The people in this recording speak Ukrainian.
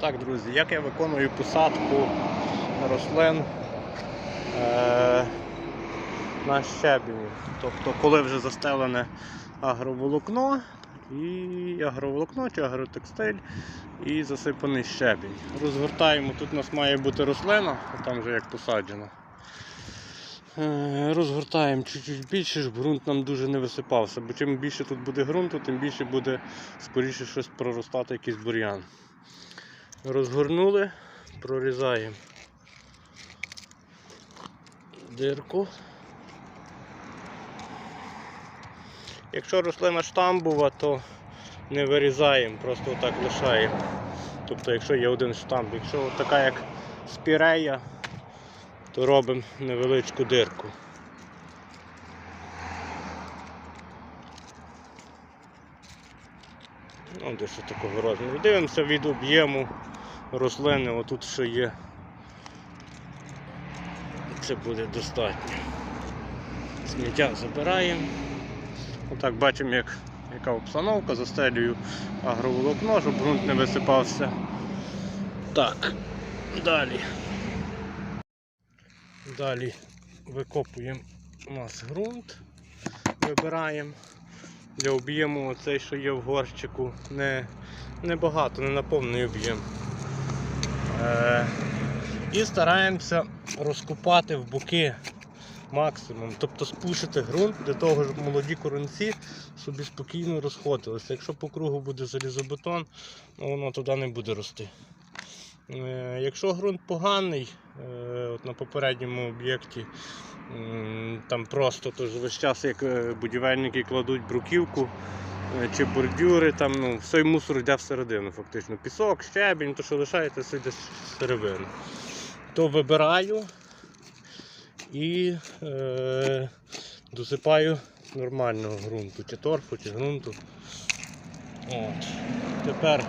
Так, друзі, як я виконую посадку рослин е- на щебінь. Тобто, коли вже застелене агроволокно і агроволокно чи агротекстиль і засипаний щебінь. Розгортаємо, тут у нас має бути рослина, там вже як посаджена. Е, Розгортаємо чуть-чуть більше, щоб ґрунт нам дуже не висипався, бо чим більше тут буде ґрунту, тим більше буде скоріше щось проростати, якийсь бур'ян. Розгорнули, прорізаємо дирку. Якщо рослина штамбова, то не вирізаємо, просто отак лишаємо. Тобто, якщо є один штамп, якщо така як спірея, то робимо невеличку дирку. Ну, десь такого розміру. Дивимося від об'єму рослини, отут що є. Це буде достатньо. Сміття забираємо. Отак бачимо, як, яка обстановка, застелюю агроволокно, щоб ґрунт не висипався. Так, далі. Далі викопуємо у нас ґрунт, вибираємо для об'єму оцей, що є в горщику, не, не багато, не на повний об'єм. Е, і стараємося розкопати в боки максимум, тобто спушити ґрунт для того, щоб молоді корінці собі спокійно розходилися. Якщо по кругу буде залізобетон, ну, воно туди не буде рости. Е, Якщо ґрунт поганий, е, от на попередньому об'єкті там просто тож весь час, як е, будівельники кладуть бруківку чи бордюри, там ну, все мусор йде всередину, фактично. Пісок, щебінь, то що лишається, все йде всередину. То вибираю і е, досипаю нормального ґрунту, чи торфу, чи ґрунту. От. Тепер